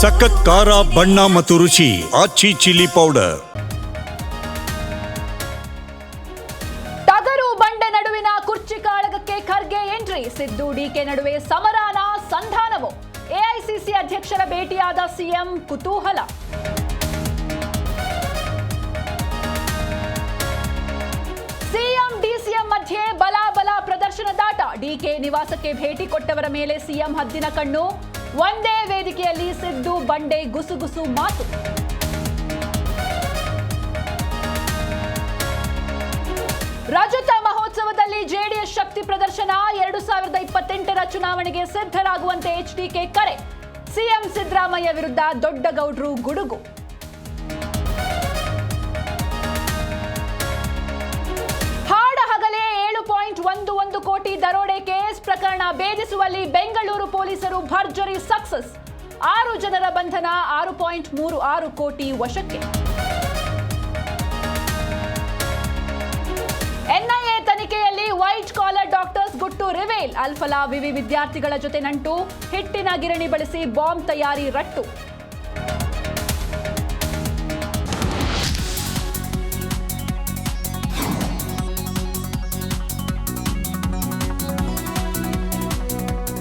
ಸಖತ್ ಖಾರ, ಬಣ್ಣ ಮತ್ತು ರುಚಿ, ಆಚಿ ಚಿಲ್ಲಿ ಪೌಡರ್. ಟಗರು ಬಂಡೆ ನಡುವಿನ ಕುರ್ಚಿ ಕಾಳಗಕ್ಕೆ ಖರ್ಗೆ ಎಂಟ್ರಿ, ಸಿದ್ದು ಡಿಕೆ ನಡುವೆ ಸಮರಾನ ಸಂಧಾನವು. ಎಐಸಿಸಿ ಅಧ್ಯಕ್ಷರ ಭೇಟಿಯಾದ ಸಿಎಂ ಕುತೂಹಲ. ಸಿಎಂ ಡಿಸಿಎಂ ಮಧ್ಯೆ ಬಲಾಬಲ ಪ್ರದರ್ಶನದಾಟ ಡಿಕೆ ನಿವಾಸಕ್ಕೆ ಭೇಟಿ ಕೊಟ್ಟವರ ಮೇಲೆ ಸಿಎಂ ಹದ್ದಿನ ಕಣ್ಣು. ಒಂದೇ ವೇದಿಕೆಯಲ್ಲಿ ಸಿದ್ದು, ಬಂಡೆ ಗುಸುಗುಸು ಮಾತು. ರಜತ ಮಹೋತ್ಸವದಲ್ಲಿ ಜೆಡಿಎಸ್ ಶಕ್ತಿ ಪ್ರದರ್ಶನ, ಎರಡು ಸಾವಿರದ ಇಪ್ಪತ್ತೆಂಟರ ಚುನಾವಣೆಗೆ ಸಿದ್ಧರಾಗುವಂತೆ ಎಚ್ಡಿಕೆ ಕರೆ. ಸಿಎಂ ಸಿದ್ದರಾಮಯ್ಯ ವಿರುದ್ಧ ದೊಡ್ಡಗೌಡ್ರು ಗುಡುಗು. ಒಂದು ಒಂದು ಕೋಟಿ ದರೋಡೆ ಕೇಸ್ ಪ್ರಕರಣ ಭೇದಿಸುವಲ್ಲಿ ಬೆಂಗಳೂರು ಪೊಲೀಸರು ಭರ್ಜರಿ ಸಕ್ಸಸ್. ಆರು ಜನರ ಬಂಧನ ಆರು ಪಾಯಿಂಟ್ ಮೂರು ಆರು ಕೋಟಿ ವಶಕ್ಕೆ. ಎನ್ಐಎ ತನಿಖೆಯಲ್ಲಿ ವೈಟ್ ಕಾಲರ್ ಡಾಕ್ಟರ್ಸ್ ಗುಟ್ಟು ರಿವೇಲ್. ಅಲ್ಫಲಾ ವಿವಿ ವಿದ್ಯಾರ್ಥಿಗಳ ಜೊತೆ ನಂಟು. ಹಿಟ್ಟಿನ ಗಿರಣಿ ಬಳಸಿ ಬಾಂಬ್ ತಯಾರಿ ರಟ್ಟು.